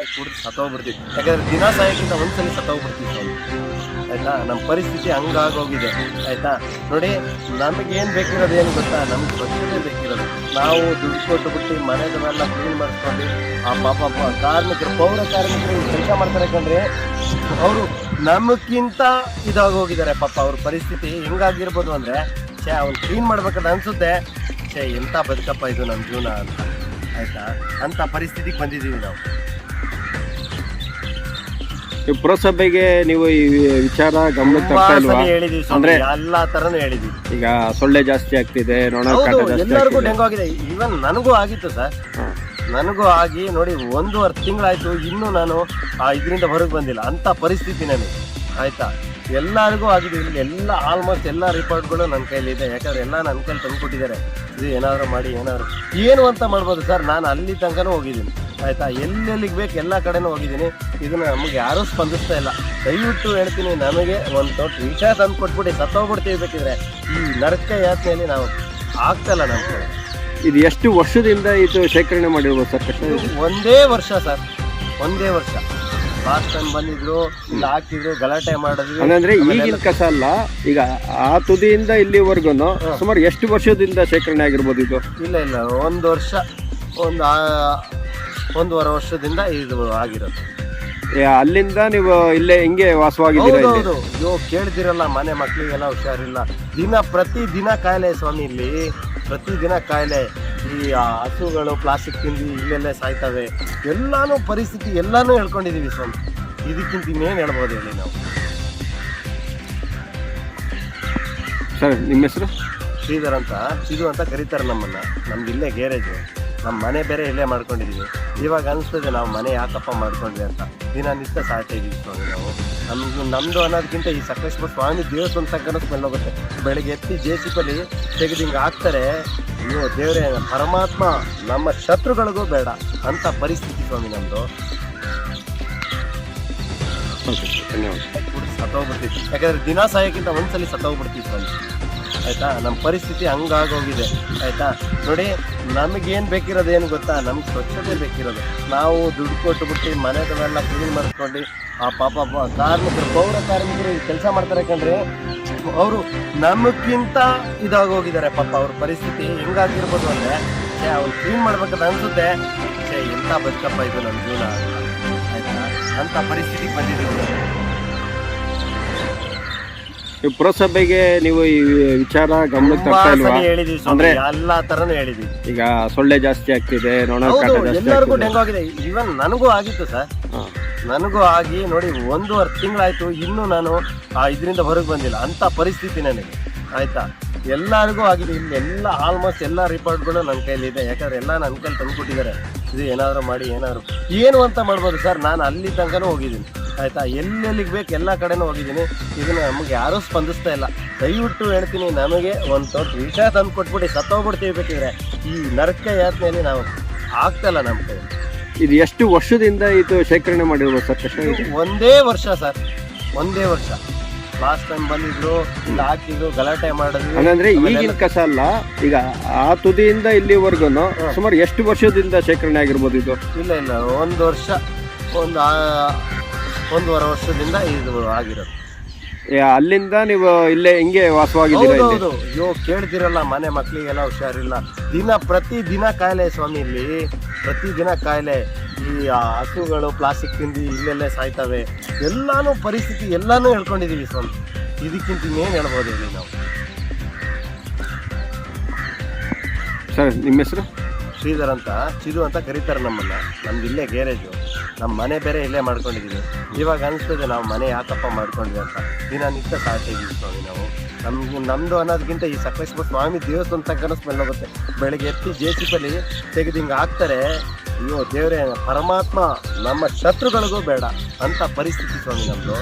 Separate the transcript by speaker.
Speaker 1: ಕುಡಿದು ಸತ್ತೋಗ್ಬಿಡ್ತೀವಿ. ಯಾಕಂದ್ರೆ ದಿನ ಸಾಯಕ್ಕಿಂತ ಒಂದ್ಸಲ ಸತ್ತೋಗ್ಬಿಡ್ತೀವಿ ಸ್ವಾಮಿ ಆಯ್ತಾ? ನಮ್ಮ ಪರಿಸ್ಥಿತಿ ಹಂಗಾಗೋಗಿದೆ. ಆಯ್ತಾ? ನೋಡಿ ನಮಗೇನು ಬೇಕಿರೋದು ಏನು ಗೊತ್ತಾ? ನಮ್ಗೆ ಸ್ವಚ್ಛತೆ ಬೇಕಿರೋದು. ನಾವು ದುಡ್ಡು ಕೊಟ್ಟು ಬಿಟ್ಟು ಕ್ಲೀನ್ ಮಾಡಿಸ್ಕೊಂಡು ಆ ಪಾಪ ಕಾರ್ಮಿಕರು, ಪೌರ ಕಾರ್ಮಿಕರು ಕೆಲಸ ಮಾಡ್ತಾರೆ ಕಂಡ್ರೆ ಅವರು ನಮಗಿಂತ ಇದಾಗೋಗಿದ್ದಾರೆ. ಪಾಪ ಅವ್ರ ಪರಿಸ್ಥಿತಿ ಹೆಂಗಾಗಿರ್ಬೋದು ಅಂದರೆ, ಛೇ, ಅವ್ನು ಕ್ಲೀನ್ ಮಾಡ್ಬೇಕಂತ ಅನಿಸುತ್ತೆ. ಛೇ ಎಂಥ ಬದುಕಪ್ಪ ಇದು ನಮ್ಮ ಜೀವನ ಅಂತ. ಆಯ್ತಾ? ಅಂತ ಪರಿಸ್ಥಿತಿಗೆ ಬಂದಿದ್ದೀವಿ ನಾವು.
Speaker 2: ಈ ಪುರಸಭೆಗೆ ನೀವು ಈ ವಿಚಾರ ಗಮನಕ್ಕೆ
Speaker 1: ತುಂಬಾ
Speaker 2: ತರ್ತಾ ಇಲ್ವಾ?
Speaker 1: ಸಲ ಹೇಳಿದೀವಿ ಸ್ವಾಮಿ
Speaker 2: ಅಂದ್ರೆ-
Speaker 1: ಎಲ್ಲಾ ತರನು ಹೇಳಿದೀವಿ.
Speaker 2: ಈಗ ಸೊಳ್ಳೆ ಜಾಸ್ತಿ ಆಗ್ತಿದೆ ನೊಣ ಕಾಟ
Speaker 1: ಹೌದು
Speaker 2: ಜಾಸ್ತಿ
Speaker 1: ಎಲ್ಲರಿಗೂ
Speaker 2: ಆಗ್ತಿದೆ.
Speaker 1: ಡೆಂಗು ಆಗಿದೆ. ಈವನ್ ನನಗೂ ಆಗಿತ್ತು ಸರ್. ನನಗೂ ಆಗಿ ನೋಡಿ ಒಂದೂವರೆ ತಿಂಗಳಾಯ್ತು ಇನ್ನೂ ನಾನು ಆ ಇದರಿಂದ ಹೊರಗೆ ಬಂದಿಲ್ಲ. ಅಂತ ಪರಿಸ್ಥಿತಿ ನನಗೆ ಆಯ್ತಾ? ಎಲ್ಲರಿಗೂ ಆಗಿದೆ. ಇಲ್ಲಿ ಎಲ್ಲ ಆಲ್ಮೋಸ್ಟ್ ಎಲ್ಲ ರಿಪೋರ್ಟ್ಗಳು ನನ್ನ ಕೈಲಿದೆ ಯಾಕಂದ್ರೆ ಎಲ್ಲ ನನ್ನ ಕೈಲಿ ತಂದ್ಕೊಟ್ಟಿದ್ದಾರೆ. ಇದು ಏನಾದರೂ ಮಾಡಿ ಏನಾದರೂ. ಏನು ಅಂತ ಮಾಡ್ಬೋದು ಸರ್? ನಾನು ಅಲ್ಲಿ ತನಕನೂ ಹೋಗಿದ್ದೀನಿ. ಆಯ್ತಾ? ಎಲ್ಲೆಲ್ಲಿಗೆ ಬೇಕು ಎಲ್ಲ ಕಡೆನೂ ಹೋಗಿದ್ದೀನಿ. ಇದನ್ನು ನಮಗೆ ಯಾರೂ ಸ್ಪಂದಿಸ್ತಾ ಇಲ್ಲ. ದಯವಿಟ್ಟು ಹೇಳ್ತೀನಿ ನಮಗೆ ಒಂದು ದೊಡ್ಡ ವಿಷಯ ತಂದು ಕೊಟ್ಬಿಟ್ಟು ಸತ್ತೋಗ್ಬಿಡ್ತೀವಿ ಬೇಕಿದ್ರೆ. ಈ ನರಕ ಯಾತನೆಯಲ್ಲಿ ನಾವು ಆಗ್ತಲ್ಲ ನಮ್ಮ ಕಡೆ
Speaker 2: ಇದು ಎಷ್ಟು ವರ್ಷದಿಂದ ಇದು ಶೇಖರಣೆ ಮಾಡಿರ್ಬೋದು ಸರ್ ಕಷ್ಟ
Speaker 1: ಒಂದೇ ವರ್ಷ ಸರ್. ಒಂದೇ ವರ್ಷ. ಲಾಸ್ಟ್ ಟೈಮ್ ಬಂದಿದ್ರು ಇಲ್ಲಿ ಹಾಕಿದ್ರು ಗಲಾಟೆ ಮಾಡಿದ್ರು ಅಂದ್ರೆ
Speaker 2: ಈಗಿನ ಕಸ ಅಲ್ಲ. ಈಗ ಆ ತುದಿಯಿಂದ ಇಲ್ಲಿವರೆಗೂ ಸುಮಾರು ಎಷ್ಟು ವರ್ಷದಿಂದ ಶೇಖರಣೆ ಆಗಿರ್ಬೋದು ಇದು?
Speaker 1: ಇಲ್ಲ ಇಲ್ಲ. ಒಂದು ವರ್ಷ. ಒಂದು ಒಂದೂವರೆ ವರ್ಷದಿಂದ ಇದು ಆಗಿರೋದು.
Speaker 2: ಏ, ಅಲ್ಲಿಂದ ನೀವು ಇಲ್ಲೇ ಹಿಂಗೆ ವಾಸವಾಗಿದ್ದೀರಾ ಇಲ್ಲಿ?
Speaker 1: ಹೌದೌದು. ಅಯ್ಯೋ ಕೇಳ್ತಿರಲ್ಲ ಮನೆ ಮಕ್ಕಳಿಗೆಲ್ಲ ಹುಷಾರಿಲ್ಲ. ದಿನ ಪ್ರತಿ ದಿನ ಕಾಯಿಲೆ ಸ್ವಾಮಿ ಇಲ್ಲಿ. ಪ್ರತಿ ದಿನ ಕಾಯಿಲೆ. ಈ ಆ, ಹಸುಗಳು ಪ್ಲಾಸ್ಟಿಕ್ ತಿಂದು ಇಲ್ಲೆಲ್ಲೇ ಸಾಯ್ತವೆ. ಎಲ್ಲಾನು ಪರಿಸ್ಥಿತಿ ಎಲ್ಲಾನು ಹೇಳ್ಕೊಂಡಿದೀವಿ ಸ್ವಾಮಿ. ಇದಕ್ಕಿಂತ ಇನ್ನೇನು ಹೇಳ್ಬೋದು ಹೇಳಿ ನಾವು?
Speaker 2: ಸರ್ ನಿಮ್ಮ ಹೆಸರು?
Speaker 1: ಶ್ರೀಧರ್ ಅಂತ. ಇದು ಅಂತ ಕರೀತಾರೆ ನಮ್ಮನ್ನ. ನಮ್ದು ಇಲ್ಲೇ ಗ್ಯಾರೇಜು. ನಮ್ಮ ಮನೆ ಬೇರೆ ಇಲ್ಲೇ ಮಾಡ್ಕೊಂಡಿದ್ದೀವಿ ಇವಾಗ ಅನಿಸ್ತದೆ ನಾವು ಮನೆ ಯಾಕಪ್ಪ ಮಾಡ್ಕೊಂಡ್ವಿ ಅಂತ. ದಿನನಿತ್ಯ ಇದೀವಿ ಸ್ವಾಮಿ ನಾವು. ನಮ್ಮದು ನಮ್ಮದು ಅನ್ನೋದಕ್ಕಿಂತ ಈ ಸಕಲೇಶ್ವರ ಸ್ವಾಮಿ ದೇವಸ್ಥಾನ ತಕ್ಕನ ಸ್ಮೆಲ್ ಹೋಗುತ್ತೆ ಬೆಳಗ್ಗೆ ಎತ್ತಿ ಜೆ ಸಿ ಪಲ್ಲಿ ತೆಗೆದು ಹಿಂಗೆ ಹಾಕ್ತಾರೆ ಅಯ್ಯೋ ದೇವರೇ ಪರಮಾತ್ಮ ನಮ್ಮ ಶತ್ರುಗಳಿಗೂ ಬೇಡ ಅಂತ ಪರಿಸ್ಥಿತಿ ಸ್ವಾಮಿ ನಮ್ಮದು
Speaker 2: ಧನ್ಯವಾದ.
Speaker 1: ಸತ್ತೋಗ್ಬಿಡ್ತೀವಿ. ಯಾಕಂದ್ರೆ ದಿನ ಸಹಾಯಕ್ಕಿಂತ ಒಂದ್ಸಲಿ ಸತ್ತೋಗ್ಬಿಡ್ತೀವಿ ಸ್ವಾಮಿ. ಆಯ್ತಾ? ನಮ್ಮ ಪರಿಸ್ಥಿತಿ ಹಂಗಾಗೋಗಿದೆ, ಆಯ್ತಾ? ನೋಡಿ, ನಮಗೇನು ಬೇಕಿರೋದು ಏನು ಗೊತ್ತಾ? ನಮ್ಗೆ ಸ್ವಚ್ಛತೆ ಬೇಕಿರೋದು. ನಾವು ದುಡ್ಡು ಕೊಟ್ಟು ಬಿಟ್ಟು ಮನೆಗಳನ್ನೆಲ್ಲ ಕ್ಲೀನ್ ಮಾಡಿಸ್ಕೊಂಡು ಆ ಪಾಪ ಕಾರ್ಮಿಕರು, ಪೌರ ಕಾರ್ಮಿಕರು ಕೆಲಸ ಮಾಡ್ತಾರೆ ಯಾಕಂದರೆ ಅವರು ನಮಗಿಂತ ಇದಾಗೋಗಿದ್ದಾರೆ ಪಾಪ ಅವ್ರ ಪರಿಸ್ಥಿತಿ. ಹೆಂಗಾಗಿರ್ಬೋದು ಅಂದರೆ ಏ ಅವ್ರು ಕ್ಲೀನ್ ಮಾಡ್ಬೇಕಂತ ಅನಿಸುತ್ತೆ. ಏ ಎಂಥ ಬದುಕಪ್ಪ ಇದು ನಮ್ಮ ಜೀವನ ಆಯಿತಾ? ಅಂಥ ಪರಿಸ್ಥಿತಿಗೆ ಬಂದಿದ್ದೀವಿ. ನಾವು.
Speaker 2: ಪುರಸಭೆಗೆ ನೀವು ಈ ವಿಚಾರ ಗಮನಕ್ಕೆ ತರ್ತಾ ಇಲ್ವಾ? ಅಂದ್ರೆ-
Speaker 1: ಎಲ್ಲಾ ತರನು ಹೇಳಿದ್ವಿ.
Speaker 2: ಈಗ ಸೊಳ್ಳೆ ಜಾಸ್ತಿ ಆಗ್ತಿದೆ ನೊಣ ಕಾಟ ಜಾಸ್ತಿ
Speaker 1: ಎಲ್ಲರಿಗೂ
Speaker 2: ಆಗ್ತಿದೆ.
Speaker 1: ಡೆಂಗು ಆಗಿದೆ. ಈವನ್ ನನಗೂ ಆಗಿತ್ತು ಸರ್.
Speaker 2: ಹಾ.
Speaker 1: ನನಗೂ ಆಗಿ ನೋಡಿ ಒಂದೂವರೆ ತಿಂಗಳಾಯ್ತು ಇನ್ನೂ ನಾನು ಆ ಇದರಿಂದ ಹೊರಗೆ ಬಂದಿಲ್ಲ. ಅಂತ ಪರಿಸ್ಥಿತಿ ನನಗೆ. ಆಯ್ತಾ? ಎಲ್ಲರಿಗೂ ಆಗಿದೆ. ಇಲ್ಲಿ ಎಲ್ಲ ಆಲ್ಮೋಸ್ಟ್ ಎಲ್ಲ ರಿಪೋರ್ಟ್ಗಳು ನನ್ನ ಕೈಲಿದೆ ಯಾಕಂದ್ರೆ ಎಲ್ಲ ನನ್ನ ಕೈಲಿ ತಂದ್ಕೊಟ್ಟಿದ್ದಾರೆ. ಇದು ಏನಾದರೂ ಮಾಡಿ ಏನಾದರೂ ಏನು ಅಂತ ಮಾಡ್ಬೋದು ಸರ್? ನಾನು ಅಲ್ಲಿ ತನಕನೂ ಹೋಗಿದ್ದೀನಿ. ಆಯ್ತಾ? ಎಲ್ಲೆಲ್ಲಿಗೆ ಬೇಕು ಎಲ್ಲ ಕಡೆನೂ ಹೋಗಿದ್ದೀನಿ. ಇದನ್ನು ನಮಗೆ ಯಾರೂ ಸ್ಪಂದಿಸ್ತಾ ಇಲ್ಲ. ದಯವಿಟ್ಟು ಹೇಳ್ತೀನಿ ನಮಗೆ ಒಂದು ದೊಡ್ಡ ವಿಷಯ ತಂದು ಕೊಟ್ಬಿಟ್ಟು ಸತ್ತೋಗ್ಬಿಡ್ತೀವಿ ಬೇಕಿದ್ರೆ. ಈ ನರಕ ಯಾತನೆಯಲ್ಲಿ ನಾವು ಆಗ್ತಲ್ಲ ನಮ್ಮ ಕೈ
Speaker 2: ಇದು ಎಷ್ಟು ವರ್ಷದಿಂದ ಇದು ಶೇಖರಣೆ ಮಾಡಿರ್ಬೋದು ಸರ್ ಕಷ್ಟ
Speaker 1: ಒಂದೇ ವರ್ಷ ಸರ್. ಒಂದೇ ವರ್ಷ. ಲಾಸ್ಟ್ ಟೈಮ್ ಬಂದಿದ್ರು ಇಲ್ಲಿ ಹಾಕಿದ್ರು ಗಲಾಟೆ ಮಾಡಿದ್ರು
Speaker 2: ಹಂಗಂದ್ರೆ ಈಗಿನ ಕಸ ಅಲ್ಲ. ಈಗ ಆ ತುದಿಯಿಂದ ಇಲ್ಲಿವರೆಗೂ ಸುಮಾರು ಎಷ್ಟು ವರ್ಷದಿಂದ ಶೇಖರಣೆ ಆಗಿರ್ಬೋದು ಇದು?
Speaker 1: ಇಲ್ಲ ಇಲ್ಲ ಒಂದು ವರ್ಷ. ಒಂದು ಒಂದೂವರೆ ವರ್ಷದಿಂದ ಇದು ಆಗಿರೋದು.
Speaker 2: ಅಲ್ಲಿಂದ ನೀವು ಇಲ್ಲೇ ಹಿಂಗೆ ವಾಸವಾಗಿದ್ದೀರಾ ಇಲ್ಲಿ?
Speaker 1: ಹೌದೌದು. ಅಯ್ಯೋ ಕೇಳ್ತಿರಲ್ಲ ಮನೆ ಮಕ್ಕಳಿಗೆಲ್ಲ ಹುಷಾರಿಲ್ಲ. ದಿನ ಪ್ರತಿ ದಿನ ಕಾಯಿಲೆ ಸ್ವಾಮಿ ಇಲ್ಲಿ. ಪ್ರತಿ ದಿನ ಕಾಯಿಲೆ. ಈ ಆ, ಹಸುಗಳು ಪ್ಲಾಸ್ಟಿಕ್ ತಿಂದು ಇಲ್ಲೆಲ್ಲೇ ಸಾಯ್ತವೆ. ಎಲ್ಲಾನು ಪರಿಸ್ಥಿತಿ ಎಲ್ಲಾನು ಹೇಳ್ಕೊಂಡಿದ್ದೀವಿ ಸ್ವಾಮಿ. ಇದಕ್ಕಿಂತ ಇನ್ನೇನು ಹೇಳ್ಬೋದು ಇಲ್ಲಿ ನಾವು?
Speaker 2: ಸರ್ ನಿಮ್ಮ ಹೆಸರು?
Speaker 1: ಶ್ರೀಧರ್ ಅಂತ. ಚಿದು ಅಂತ ಕರೀತಾರೆ ನಮ್ಮನ್ನ. ನಮ್ದು ಇಲ್ಲೇ ಗ್ಯಾರೇಜು. ನಮ್ಮ ಮನೆ ಬೇರೆ ಇಲ್ಲೇ ಮಾಡ್ಕೊಂಡಿದ್ದೀವಿ ಇವಾಗ ಅನಿಸ್ತದೆ ನಾವು ಮನೆ ಯಾಕಪ್ಪ ಮಾಡ್ಕೊಂಡ್ವಿ ಅಂತ. ದಿನನಿತ್ಯ ಸಾಧ್ಯ ಸ್ವಾಮಿ ನಾವು. ನಮ್ಗೆ ನಮ್ಮದು ಅನ್ನೋದಕ್ಕಿಂತ ಈ ಸಕಲೇಶ್ವರ ಸ್ವಾಮಿ ದೇವಸ್ಥಾನ ತಕ್ಕನ ಸ್ಮೆಲ್ ಹೋಗುತ್ತೆ. ಬೆಳಗ್ಗೆ ಎತ್ತಿ ಜೆ ಸಿ ಪಲ್ಲಿ ತೆಗೆದು ಹಿಂಗೆ ಹಾಕ್ತಾರೆ, ಅಯ್ಯೋ ದೇವರೇ, ಪರಮಾತ್ಮ ನಮ್ಮ ಶತ್ರುಗಳಿಗೂ ಬೇಡ ಅಂತ ಪರಿಸ್ಥಿತಿ ಸ್ವಾಮಿ ನಮ್ಮದು